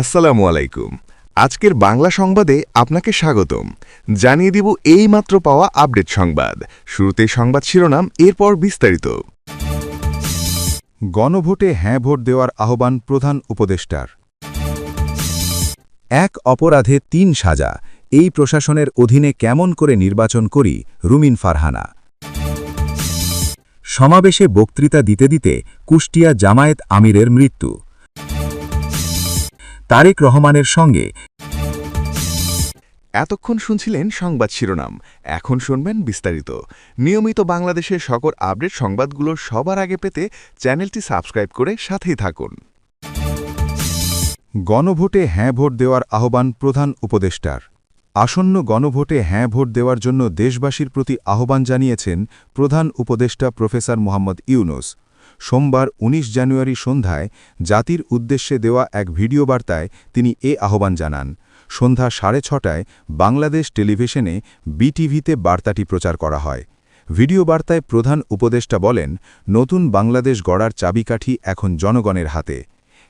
আসসালামু আলাইকুম। আজকের বাংলা সংবাদে আপনাকে স্বাগতম। জানিয়ে দিব এই মাত্র পাওয়া আপডেট সংবাদ। শুরুতে সংবাদ শিরোনাম, এরপর বিস্তারিত। গণভোটে হ্যাঁ ভোট দেওয়ার আহ্বান প্রধান উপদেষ্টার। এক অপরাধে তিন সাজা। এই প্রশাসনের অধীনে কেমন করে নির্বাচন করি, রুমিন ফারহানা। সমাবেশে বক্তৃতা দিতে দিতে কুষ্টিয়া জামায়েত আমিরের মৃত্যু। তারেক রহমানের সঙ্গে। এতক্ষণ শুনছিলেন সংবাদ শিরোনাম। এখন শুনবেন বিস্তারিত। নিয়মিত বাংলাদেশের সকল আপডেট সংবাদগুলো সবার আগে পেতে চ্যানেলটি সাবস্ক্রাইব করে সাথেই থাকুন। গণভোটে হ্যাঁ ভোট দেওয়ার আহ্বান প্রধান উপদেষ্টার। আসন্ন গণভোটে হ্যাঁ ভোট দেওয়ার জন্য দেশবাসীর প্রতি আহ্বান জানিয়েছেন প্রধান উপদেষ্টা প্রফেসর মোহাম্মদ ইউনুস। সোমবার ১৯ জানুয়ারি সন্ধ্যায় জাতির উদ্দেশ্যে দেওয়া এক ভিডিও বার্তায় তিনি এ আহ্বান জানান। সন্ধ্যা সাড়ে ছটায় বাংলাদেশ টেলিভিশনে বিটিভিতে বার্তাটি প্রচার করা হয়। ভিডিও বার্তায় প্রধান উপদেষ্টা বলেন, নতুন বাংলাদেশ গড়ার চাবিকাঠি এখন জনগণের হাতে।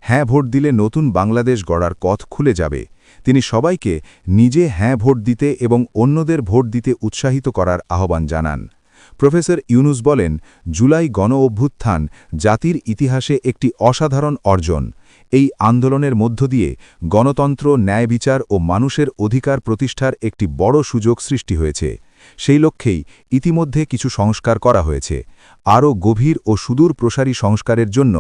হ্যাঁ ভোট দিলে নতুন বাংলাদেশ গড়ার পথ খুলে যাবে। তিনি সবাইকে নিজে হ্যাঁ ভোট দিতে এবং অন্যদের ভোট দিতে উৎসাহিত করার আহ্বান জানান। প্রফেসর ইউনুস বলেন, জুলাই গণ অভ্যুত্থান জাতির ইতিহাসে একটি অসাধারণ অর্জন। এই আন্দোলনের মধ্য দিয়ে গণতন্ত্র, ন্যায় বিচার ও মানুষের অধিকার প্রতিষ্ঠার একটি বড় সুযোগ সৃষ্টি হয়েছে। সেই লক্ষ্যেই ইতিমধ্যে কিছু সংস্কার করা হয়েছে। আরও গভীর ও সুদূর প্রসারী সংস্কারের জন্য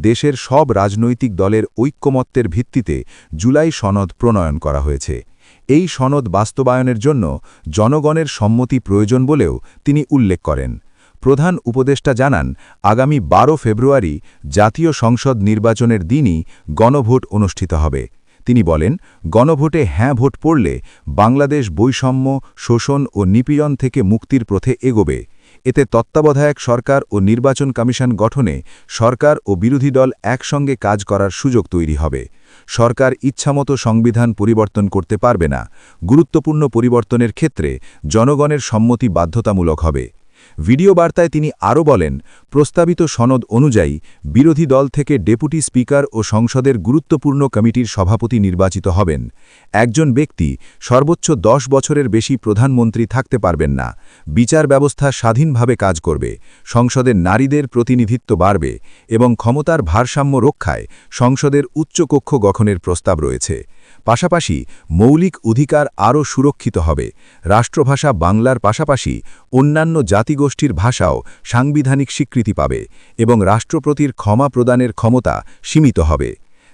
দেশের সব রাজনৈতিক দলের ঐক্যমত্যের ভিত্তিতে জুলাই সনদ প্রণয়ন করা হয়েছে। এই সনদ বাস্তবায়নের জন্য জনগণের সম্মতি প্রয়োজন বলেও তিনি উল্লেখ করেন। প্রধান উপদেষ্টা জানান, আগামী ১২ ফেব্রুয়ারি জাতীয় সংসদ নির্বাচনের দিনই গণভোট অনুষ্ঠিত হবে। তিনি বলেন, গণভোটে হ্যাঁ ভোট পড়লে বাংলাদেশ বৈষম্য, শোষণ ও নিপীড়ন থেকে মুক্তির পথে এগোবে। এতে তত্ত্বাবধায়ক সরকার ও নির্বাচন কমিশন গঠনে সরকার ও বিরোধী দল একসঙ্গে কাজ করার সুযোগ তৈরি হবে। সরকার ইচ্ছামতো সংবিধান পরিবর্তন করতে পারবে না। গুরুত্বপূর্ণ পরিবর্তনের ক্ষেত্রে জনগণের সম্মতি বাধ্যতামূলক হবে। ভিডিও বার্তায় তিনি আরও বলেন, প্রস্তাবিত সনদ অনুযায়ী বিরোধী দল থেকে ডেপুটি স্পিকার ও সংসদের গুরুত্বপূর্ণ কমিটির সভাপতি নির্বাচিত হবেন। একজন ব্যক্তি সর্বোচ্চ দশ বছরের বেশি প্রধানমন্ত্রী থাকতে পারবেন না। বিচার ব্যবস্থা স্বাধীনভাবে কাজ করবে, সংসদের নারীদের প্রতিনিধিত্ব বাড়বে এবং ক্ষমতার ভারসাম্য রক্ষায় সংসদের উচ্চকক্ষ গঠনের প্রস্তাব রয়েছে। পাশাপাশি মৌলিক অধিকার আরও সুরক্ষিত হবে। রাষ্ট্রভাষা বাংলার পাশাপাশি অন্যান্য জাতিগোষ্ঠীর ভাষাও সাংবিধানিক স্বীকৃতি পাবে এবং রাষ্ট্রপতির ক্ষমা প্রদানের ক্ষমতা সীমিত হবে।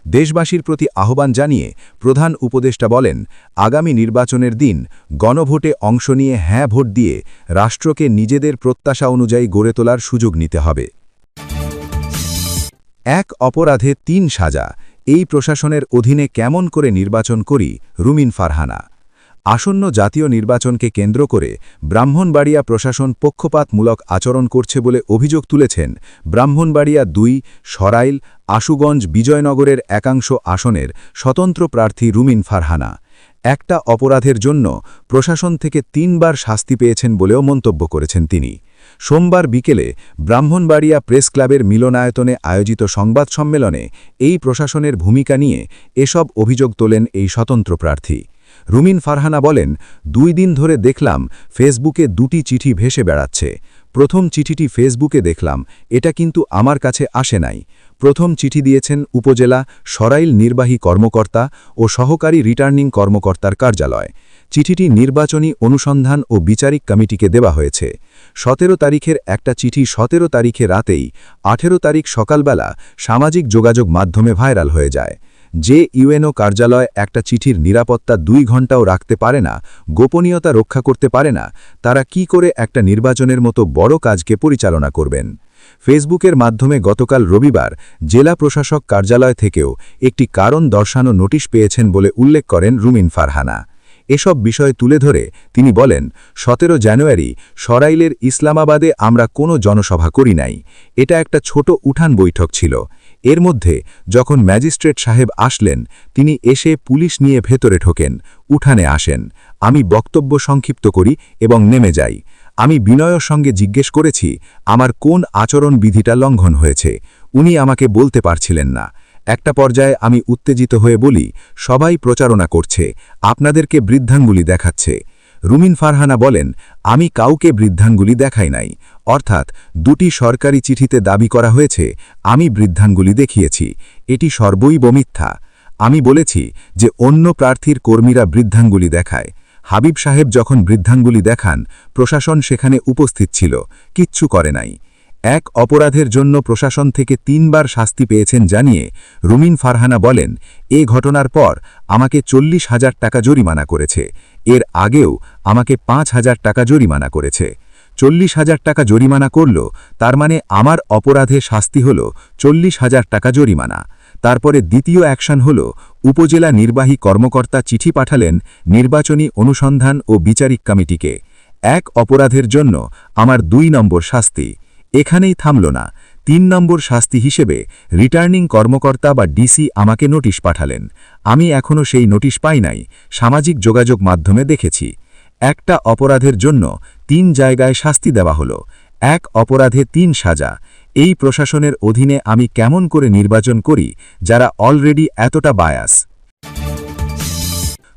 দেশবাসীর প্রতি আহ্বান জানিয়ে প্রধান উপদেষ্টা বলেন, আগামী নির্বাচনের দিন গণভোটে অংশ নিয়ে হ্যাঁ ভোট দিয়ে রাষ্ট্রকে নিজেদের প্রত্যাশা অনুযায়ী গড়ে তোলার সুযোগ নিতে হবে। এক অপরাধে তিন সাজা এই প্রশাসনের অধীনে কেমন করে নির্বাচন করি, রুমিন ফারহানা? আসন্ন জাতীয় নির্বাচনকে কেন্দ্র করে ব্রাহ্মণবাড়িয়া প্রশাসন পক্ষপাতমূলক আচরণ করছে বলে অভিযোগ তুলেছেন ব্রাহ্মণবাড়িয়া দুই, সরাইল, আশুগঞ্জ, বিজয়নগরের একাংশ আসনের স্বতন্ত্র প্রার্থী রুমিন ফারহানা। একটা অপরাধের জন্য প্রশাসন থেকে তিনবার শাস্তি পেয়েছেন বলেও মন্তব্য করেছেন তিনি। সোমবার বিকেলে ব্রাহ্মণবাড়িয়া প্রেস ক্লাবের মিলনায়তনে আয়োজিত সংবাদ সম্মেলনে এই প্রশাসনের ভূমিকা নিয়ে এসব অভিযোগ তোলেন এই স্বতন্ত্র প্রার্থী। রুমিন ফারহানা বলেন, দুই দিন ধরে দেখলাম ফেসবুকে দুটি চিঠি ভেসে বেড়াচ্ছে। প্রথম চিঠিটি ফেসবুকে দেখলাম, এটা কিন্তু আমার কাছে আসে নাই। প্রথম চিঠি দিয়েছেন উপজেলা সরাইল নির্বাহী কর্মকর্তা ও সহকারী রিটার্নিং কর্মকর্তার কার্যালয়। চিঠিটি নির্বাচনী অনুসন্ধান ও বিচারিক কমিটিকে দেওয়া হয়েছে। সতেরো তারিখের একটা চিঠি সতেরো তারিখে রাতেই আঠেরো তারিখ সকালবেলা সামাজিক যোগাযোগ মাধ্যমে ভাইরাল হয়ে যায়। যে ইউএনও কার্যালয় একটা চিঠির নিরাপত্তা দুই ঘণ্টাও রাখতে পারে না, গোপনীয়তা রক্ষা করতে পারে না, তারা কি করে একটা নির্বাচনের মতো বড় কাজকে পরিচালনা করবেন? ফেসবুকের মাধ্যমে গতকাল রবিবার জেলা প্রশাসক কার্যালয় থেকেও একটি কারণ দর্শানো নোটিশ পেয়েছেন বলে উল্লেখ করেন রুমিন ফারহানা। এসব বিষয় তুলে ধরে তিনি বলেন, সতেরো জানুয়ারি সরাইলের ইসলামাবাদে আমরা কোনো জনসভা করি নাই। এটা একটা ছোট উঠান বৈঠক ছিল। এর মধ্যে যখন ম্যাজিস্ট্রেট সাহেব আসলেন, তিনি এসে পুলিশ নিয়ে ভেতরে ঢোকেন, উঠানে আসেন। আমি বক্তব্য সংক্ষিপ্ত করি এবং নেমে যাই। আমি বিনয়ের সঙ্গে জিজ্ঞেস করেছি, আমার কোন আচরণ বিধিটা লঙ্ঘন হয়েছে? উনি আমাকে বলতে পারছিলেন না। একটা পর্যায়ে আমি উত্তেজিত হয়ে বলি, সবাই প্রচারণা করছে, আপনাদেরকে বৃদ্ধাঙ্গুলি দেখাচ্ছে। রুমিন ফারহানা বলেন, আমি কাউকে বৃদ্ধাঙ্গুলি দেখাই নাই, অর্থাৎ দুটি সরকারি চিঠিতে দাবি করা হয়েছে, আমি বৃদ্ধাঙ্গুলি দেখিয়েছি, এটি সর্বৈব মিথ্যা। আমি বলেছি যে অন্য প্রার্থীর কর্মীরা বৃদ্ধাঙ্গুলি দেখায়। হাবিব সাহেব যখন বৃদ্ধাঙ্গুলি দেখান, প্রশাসন সেখানে উপস্থিত ছিল, কিচ্ছু করে নাই। এক অপরাধের জন্য প্রশাসন থেকে তিনবার শাস্তি পেয়েছেন জানিয়ে রুমিন ফারহানা বলেন, এ ঘটনার পর আমাকে চল্লিশ হাজার টাকা জরিমানা করেছে। এর আগেও আমাকে পাঁচ হাজার টাকা জরিমানা করেছে। চল্লিশ হাজার টাকা জরিমানা করল, তার মানে আমার অপরাধে শাস্তি হল চল্লিশ হাজার টাকা জরিমানা। তারপরে দ্বিতীয় অ্যাকশন হল, উপজেলা নির্বাহী কর্মকর্তা চিঠি পাঠালেন নির্বাচনী অনুসন্ধান ও বিচারিক কমিটিকে। এক অপরাধের জন্য আমার দুই নম্বর শাস্তি। এখানেই থামল না। তিন নম্বর শাস্তি হিসেবে রিটার্নিং কর্মকর্তা বা ডিসি আমাকে নোটিশ পাঠালেন। আমি এখনও সেই নোটিশ পাই নাই, সামাজিক যোগাযোগ মাধ্যমে দেখেছি। একটা অপরাধের জন্য তিন জায়গায় শাস্তি দেওয়া হলো। এক অপরাধে তিন সাজা। এই প্রশাসনের অধীনে আমি কেমন করে নির্বাচন করি, যারা অলরেডি এতটা বায়াস?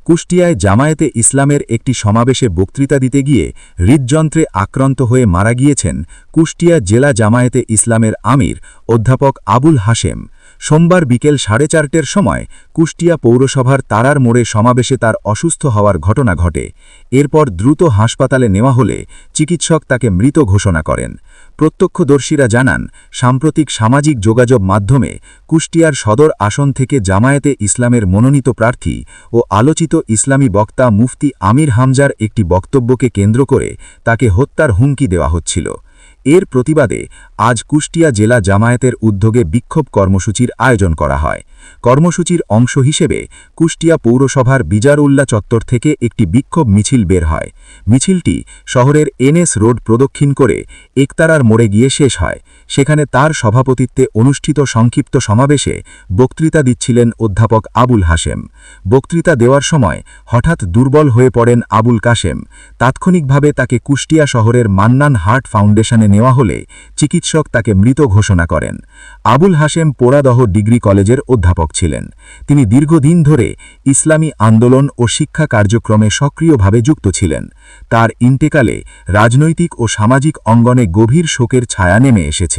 কুষ্টিয়ায় জামায়াতে ইসলামের একটি সমাবেশে বক্তৃতা দিতে গিয়ে হৃদযন্ত্রে আক্রান্ত হয়ে মারা গিয়েছেন কুষ্টিয়া জেলা জামায়াতে ইসলামের আমির অধ্যাপক আবুল হাশেম। সোমবার বিকেল সাড়ে চারটের সময় কুষ্টিয়া পৌরসভার তারার মোড়ে সমাবেশে তার অসুস্থ হওয়ার ঘটনা ঘটে। এরপর দ্রুত হাসপাতালে নেওয়া হলে চিকিৎসক তাকে মৃত ঘোষণা করেন। প্রত্যক্ষদর্শীরা জানান, সাম্প্রতিক সামাজিক যোগাযোগ মাধ্যমে কুষ্টিয়ার সদর আসন থেকে জামায়াতে ইসলামের মনোনীত প্রার্থী ও আলোচিত ইসলামী বক্তা মুফতি আমির হামজার একটি বক্তব্যকে কেন্দ্র করে তাকে হত্যার হুমকি দেওয়া হচ্ছিল। এর প্রতিবাদে আজ কুষ্টিয়া জেলা জামায়াতের উদ্যোগে বিক্ষোভ কর্মসূচির আয়োজন করা হয়। কর্মসূচির অংশ হিসেবে কুষ্টিয়া পৌরসভার বিজারউল্লা চত্বর থেকে একটি বিক্ষোভ মিছিল বের হয়। মিছিলটি শহরের এনএস রোড প্রদক্ষিণ করে একতারার মোড়ে গিয়ে শেষ হয়। সেখানে তার সভাপতিত্বে অনুষ্ঠিত সংক্ষিপ্ত সমাবেশে বক্তৃতা দিচ্ছিলেন অধ্যাপক আবুল হাশেম। বক্তৃতা দেওয়ার সময় হঠাৎ দুর্বল হয়ে পড়েন আবুল কাশেম। তাৎক্ষণিকভাবে তাকে কুষ্টিয়া শহরের মান্নান হার্ট ফাউন্ডেশনে নেওয়া হলে চিকিৎসক তাকে মৃত ঘোষণা করেন। আবুল হাশেম পোড়াদহ ডিগ্রি কলেজের অধ্যাপক ছিলেন। তিনি দীর্ঘদিন ধরে ইসলামী আন্দোলন ও শিক্ষা কার্যক্রমে সক্রিয়ভাবে যুক্ত ছিলেন। তার ইন্তেকালে রাজনৈতিক ও সামাজিক অঙ্গনে গভীর শোকের ছায়া নেমে এসেছে।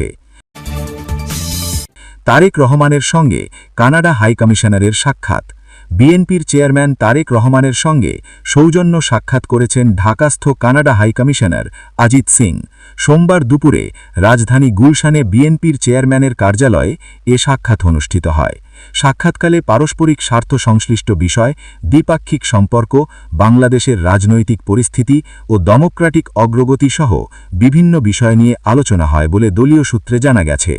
তারেক রহমানের সঙ্গে কানাডা হাইকমিশনারের সাক্ষাৎ। বিএনপির চেয়ারম্যান তারেক রহমানের সঙ্গে সৌজন্য সাক্ষাৎ করেছেন ঢাকাস্থ Canada high commissioner Ajit Singh. সোমবার দুপুরে রাজধানী গুলশানে বিএনপির চেয়ারম্যানের কার্যালয়ে এ সাক্ষাৎ অনুষ্ঠিত হয়। সাক্ষাৎকালে পারস্পরিক স্বার্থ সংশ্লিষ্ট বিষয়, দ্বিপাক্ষিক সম্পর্ক, বাংলাদেশের রাজনৈতিক পরিস্থিতি ও ডেমোক্রেটিক অগ্রগতি সহ বিভিন্ন বিষয় নিয়ে আলোচনা হয় বলে দলীয় সূত্রে জানা গেছে।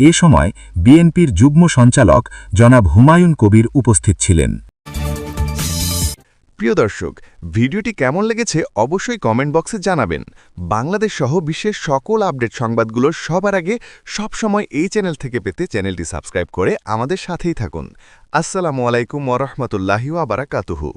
এ সময় বিএনপির যুগ্ম সঞ্চালক জনাব হুমায়ুন কবির উপস্থিত ছিলেন। প্রিয় দর্শক, ভিডিওটি কেমন লেগেছে অবশ্যই কমেন্ট বক্সে জানাবেন। বাংলাদেশ সহ বিশ্বের সকল আপডেট সংবাদগুলো সবার আগে সবসময় এই চ্যানেল থেকে পেতে চ্যানেলটি সাবস্ক্রাইব করে আমাদের সাথেই থাকুন। আসসালামু আলাইকুম ওরহমতুল্লাহি আবারাকাতুহু